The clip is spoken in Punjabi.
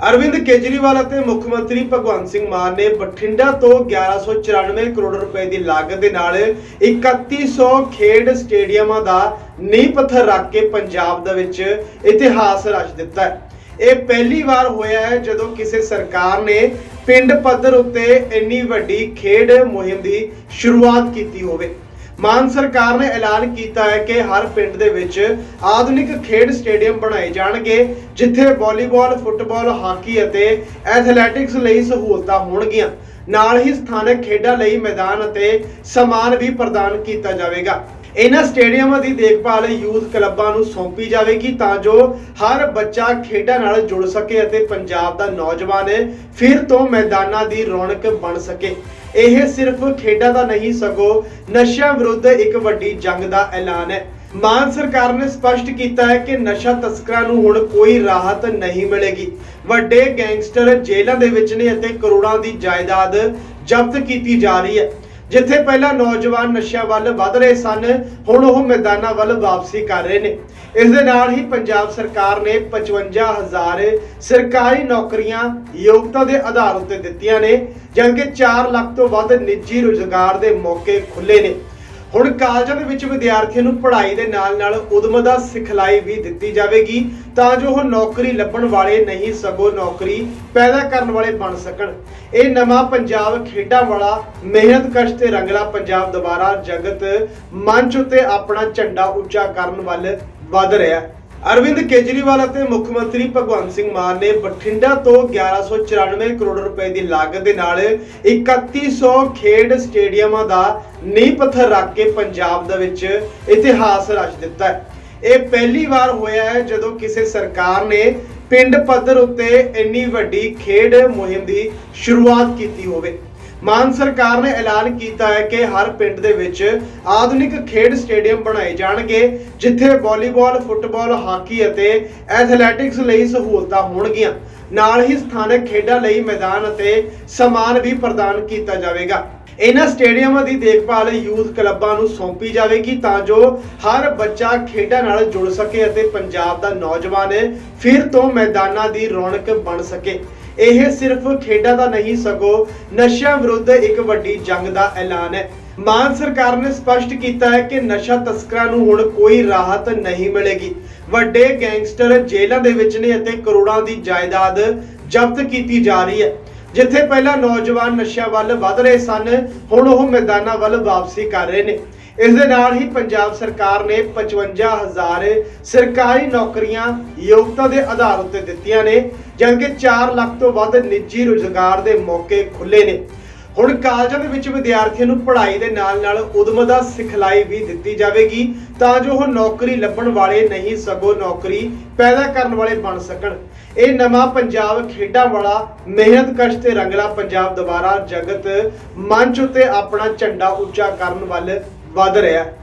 ਅਰਵਿੰਦ ਕੇਜਰੀਵਾਲ ਅਤੇ ਮੁੱਖ ਮੰਤਰੀ ਭਗਵੰਤ ਸਿੰਘ ਮਾਨ ਨੇ ਬਠਿੰਡਾ ਤੋਂ 1194 ਕਰੋੜ ਰੁਪਏ ਦੀ ਲਾਗਤ ਦੇ ਨਾਲ 3100 ਖੇਡ ਸਟੇਡੀਅਮਾਂ ਦਾ ਨੀਂਹ ਪੱਥਰ ਰੱਖ ਕੇ ਪੰਜਾਬ ਦੇ ਵਿੱਚ ਇਤਿਹਾਸ ਰਚ ਦਿੱਤਾ ਹੈ। ਇਹ ਪਹਿਲੀ ਵਾਰ ਹੋਇਆ ਹੈ ਜਦੋਂ ਕਿਸੇ ਸਰਕਾਰ ਨੇ ਪਿੰਡ ਪੱਧਰ ਉੱਤੇ ਇੰਨੀ ਵੱਡੀ ਖੇਡ ਮੁਹਿੰਮ ਦੀ ਸ਼ੁਰੂਆਤ ਕੀਤੀ ਹੋਵੇ। ਮਾਨ ਸਰਕਾਰ ਨੇ ਐਲਾਨ ਕੀਤਾ ਹੈ ਕਿ ਹਰ ਪਿੰਡ ਦੇ ਵਿੱਚ ਆਧੁਨਿਕ ਖੇਡ ਸਟੇਡੀਅਮ ਬਣਾਏ ਜਾਣਗੇ ਜਿੱਥੇ ਵਾਲੀਬਾਲ, ਫੁੱਟਬਾਲ, ਹਾਕੀ ਅਤੇ ਐਥਲੈਟਿਕਸ ਲਈ ਸਹੂਲਤਾਂ ਹੋਣਗੀਆਂ। ਨਾਲ ਹੀ ਸਥਾਨਕ ਖੇਡਾਂ ਲਈ ਮੈਦਾਨ ਅਤੇ ਸਮਾਨ ਵੀ ਪ੍ਰਦਾਨ ਕੀਤਾ ਜਾਵੇਗਾ। ਇਹਨਾਂ ਸਟੇਡੀਅਮਾਂ ਦੀ ਦੇਖਭਾਲ ਯੂਥ ਕਲੱਬਾਂ ਨੂੰ ਸੌਂਪੀ ਜਾਵੇਗੀ ਤਾਂ ਜੋ ਹਰ ਬੱਚਾ ਖੇਡਾਂ ਨਾਲ ਜੁੜ ਸਕੇ ਅਤੇ ਪੰਜਾਬ ਦਾ ਨੌਜਵਾਨ ਫਿਰ ਤੋਂ ਮੈਦਾਨਾਂ ਦੀ ਰੌਣਕ ਬਣ ਸਕੇ। ਇਹ ਸਿਰਫ ਖੇਡਾਂ ਦਾ ਨਹੀਂ, ਸਗੋਂ ਨਸ਼ਿਆਂ ਵਿਰੁੱਧ ਇੱਕ ਵੱਡੀ ਜੰਗ ਦਾ ਐਲਾਨ ਹੈ। ਮਾਨ ਸਰਕਾਰ ਨੇ ਸਪਸ਼ਟ ਕੀਤਾ ਹੈ ਕਿ ਨਸ਼ਾ ਤਸਕਰਾਂ ਨੂੰ ਹੁਣ ਕੋਈ ਰਾਹਤ ਨਹੀਂ ਮਿਲੇਗੀ। ਵੱਡੇ ਗੈਂਗਸਟਰ ਜੇਲ੍ਹਾਂ ਦੇ ਵਿੱਚ ਨੇ ਅਤੇ ਕਰੋੜਾਂ ਦੀ ਜਾਇਦਾਦ ਜ਼ਬਤ ਕੀਤੀ ਜਾ ਰਹੀ ਹੈ। ਜਿੱਥੇ ਪਹਿਲਾਂ ਨੌਜਵਾਨ ਨਸ਼ਿਆਂ ਵੱਲ ਵੱਧ ਰਹੇ ਸਨ, ਹੁਣ ਉਹ ਮੈਦਾਨਾਂ ਵੱਲ ਵਾਪਸੀ ਕਰ ਰਹੇ ਨੇ। ਇਸ ਦੇ ਨਾਲ ਹੀ ਪੰਜਾਬ ਸਰਕਾਰ ਨੇ 55000 ਸਰਕਾਰੀ ਨੌਕਰੀਆਂ ਯੋਗਤਾ ਦੇ ਆਧਾਰ ਉੱਤੇ ਦਿੱਤੀਆਂ ਨੇ, ਜਦਕਿ 4 ਲੱਖ ਤੋਂ ਵੱਧ ਨਿੱਜੀ ਰੁਜ਼ਗਾਰ ਦੇ ਮੌਕੇ ਖੁੱਲੇ ਨੇ। ਹੁਣ ਕਾਲਜਾਂ ਦੇ ਵਿੱਚ ਵਿਦਿਆਰਥੀਆਂ ਨੂੰ ਪੜ੍ਹਾਈ ਦੇ ਨਾਲ-ਨਾਲ ਉਦਮ ਦਾ ਸਿਖਲਾਈ ਵੀ ਦਿੱਤੀ ਜਾਵੇਗੀ ਤਾਂ ਜੋ ਉਹ ਨੌਕਰੀ ਲੱਭਣ ਵਾਲੇ ਨਹੀਂ ਸਗੋਂ ਨੌਕਰੀ ਪੈਦਾ ਕਰਨ ਵਾਲੇ ਬਣ ਸਕਣ। ਇਹ ਨਵਾਂ ਪੰਜਾਬ ਖੇਡਾਂ ਵਾਲਾ ਮਿਹਨਤਕਸ਼ ਤੇ ਰੰਗਲਾ ਪੰਜਾਬ ਦੁਬਾਰਾ ਜਗਤ ਮੰਚ ਉੱਤੇ ਆਪਣਾ ਝੰਡਾ ਉੱਚਾ ਕਰਨ ਵੱਲ ਵਧ ਰਿਹਾ। ਹੈ ਅਰਵਿੰਦ ਕੇਜਰੀਵਾਲ ਅਤੇ ਮੁੱਖ ਮੰਤਰੀ ਭਗਵੰਤ ਸਿੰਘ ਮਾਨ ਨੇ ਬਠਿੰਡਾ ਤੋਂ 1194 ਕਰੋੜ ਰੁਪਏ ਦੀ ਲਾਗਤ ਦੇ ਨਾਲ 3100 ਖੇਡ ਸਟੇਡੀਅਮਾਂ ਦਾ ਨੀਂਹ ਪੱਥਰ ਰੱਖ ਕੇ ਪੰਜਾਬ ਦੇ ਵਿੱਚ ਇਤਿਹਾਸ ਰਚ ਦਿੱਤਾ ਹੈ। ਇਹ ਪਹਿਲੀ ਵਾਰ ਹੋਇਆ ਹੈ ਜਦੋਂ ਕਿਸੇ ਸਰਕਾਰ ਨੇ ਪਿੰਡ ਪੱਧਰ ਉੱਤੇ ਇੰਨੀ ਵੱਡੀ ਖੇਡ ਮੁਹਿੰਮ ਦੀ ਸ਼ੁਰੂਆਤ ਕੀਤੀ ਹੋਵੇ। ਮਾਨ ਸਰਕਾਰ ਨੇ ਐਲਾਨ ਕੀਤਾ ਹੈ ਕਿ ਹਰ ਪਿੰਡ ਦੇ ਵਿੱਚ ਆਧੁਨਿਕ ਖੇਡ ਸਟੇਡੀਅਮ ਬਣਾਏ ਜਾਣਗੇ ਜਿੱਥੇ ਵਾਲੀਬਾਲ, ਫੁੱਟਬਾਲ, ਹਾਕੀ ਅਤੇ ਐਥਲੈਟਿਕਸ ਲਈ ਸਹੂਲਤਾਂ ਹੋਣਗੀਆਂ। ਨਾਲ ਹੀ ਸਥਾਨਕ ਖੇਡਾਂ ਲਈ ਮੈਦਾਨ ਅਤੇ ਸਮਾਨ ਵੀ ਪ੍ਰਦਾਨ ਕੀਤਾ ਜਾਵੇਗਾ। ਇਹਨਾਂ ਸਟੇਡੀਅਮਾਂ ਦੀ ਦੇਖਭਾਲ ਯੂਥ ਕਲੱਬਾਂ ਨੂੰ ਸੌਂਪੀ ਜਾਵੇਗੀ ਤਾਂ ਜੋ ਹਰ ਬੱਚਾ ਖੇਡਾਂ ਨਾਲ ਜੁੜ ਸਕੇ ਅਤੇ ਪੰਜਾਬ ਦਾ ਨੌਜਵਾਨ ਫਿਰ ਤੋਂ ਮੈਦਾਨਾਂ ਦੀ ਰੌਣਕ ਬਣ ਸਕੇ। ਇਹ ਸਿਰਫ ਖੇਡਾਂ ਦਾ ਨਹੀਂ, ਸਗੋਂ ਨਸ਼ਿਆਂ ਵਿਰੁੱਧ ਇੱਕ ਵੱਡੀ ਜੰਗ ਦਾ ਐਲਾਨ ਹੈ। ਮਾਨ ਸਰਕਾਰ ਨੇ ਸਪਸ਼ਟ ਕੀਤਾ ਹੈ ਕਿ ਨਸ਼ਾ ਤਸਕਰਾਂ ਨੂੰ ਹੁਣ ਕੋਈ ਰਾਹਤ ਨਹੀਂ ਮਿਲੇਗੀ। ਵੱਡੇ ਗੈਂਗਸਟਰ ਜੇਲ੍ਹਾਂ ਦੇ ਵਿੱਚ ਨੇ ਅਤੇ ਕਰੋੜਾਂ ਦੀ ਜਾਇਦਾਦ ਜ਼ਬਤ ਕੀਤੀ ਜਾ ਰਹੀ ਹੈ। ਜਿੱਥੇ ਪਹਿਲਾਂ ਨੌਜਵਾਨ ਨਸ਼ਿਆਂ ਵੱਲ ਵੱਧ ਰਹੇ ਸਨ, ਹੁਣ ਉਹ ਮੈਦਾਨਾਂ ਵੱਲ ਵਾਪਸੀ ਕਰ ਰਹੇ ਨੇ। ਇਸ ਦੇ ਨਾਲ ਹੀ ਪੰਜਾਬ ਸਰਕਾਰ ਨੇ 55000 ਸਰਕਾਰੀ ਨੌਕਰੀਆਂ ਯੋਗਤਾ ਦੇ ਆਧਾਰ ਉੱਤੇ ਦਿੱਤੀਆਂ ਨੇ, ਜਦਕਿ 4 ਲੱਖ ਤੋਂ ਵੱਧ ਨਿੱਜੀ ਰੁਜ਼ਗਾਰ ਦੇ ਮੌਕੇ ਖੁੱਲੇ ਨੇ। ਹੁਣ ਕਾਲਜਾਂ ਦੇ ਵਿੱਚ ਵਿਦਿਆਰਥੀਆਂ ਨੂੰ ਪੜ੍ਹਾਈ ਦੇ ਨਾਲ-ਨਾਲ ਉਦਮ ਦਾ ਸਿਖਲਾਈ ਵੀ ਦਿੱਤੀ ਜਾਵੇਗੀ ਤਾਂ ਜੋ ਉਹ ਨੌਕਰੀ ਲੱਭਣ ਵਾਲੇ ਨਹੀਂ ਸਗੋਂ ਨੌਕਰੀ ਪੈਦਾ ਕਰਨ ਵਾਲੇ ਬਣ ਸਕਣ। ਇਹ ਨਵਾਂ ਪੰਜਾਬ ਖੇਡਾਂ ਵਾਲਾ ਮਿਹਨਤ ਕਸ਼ ਤੇ ਰੰਗਲਾ ਪੰਜਾਬ ਦੁਬਾਰਾ ਜਗਤ ਮੰਚ ਉੱਤੇ ਆਪਣਾ ਝੰਡਾ ਉੱਚਾ ਕਰਨ ਵੱਲ ਵਧ ਰਿਹਾ। ਹੈ